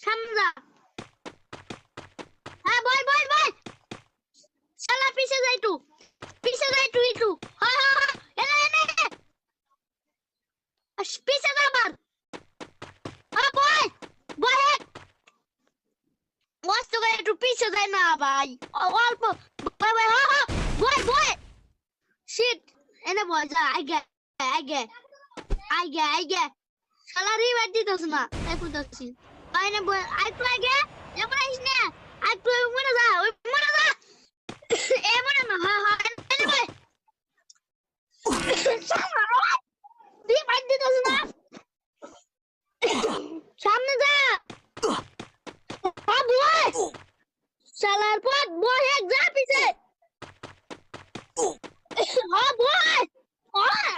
সামনে যা হ্যাঁ বল বল বল। শালা, পিছে যাই তু। পিছে যাই তুই একটু হ্যাঁ হ্যাঁ এনে এনে পিছে যা আবার। হ্যাঁ বল বল। মস্ত করে একটু পিছে যায় না, ভাই। অল্প। ভাই ভাই হ্যাঁ হ্যাঁ বল বল। শিট এনে, বল, যা, আগে আগে। আগে আগে। শালা রিভার দিতেছ না। তাই করতেছি আরেকটু আগে এমন আইস না আরেকটু ওই মনে যা ওই মনে যা এ মনে না হ্যাঁ হ্যাঁ এনে বল শালা রিভার দিতেছ না সামনে যা বল শালার পথ বল এক যা পিছে হ্যাঁ বল হ্যাঁ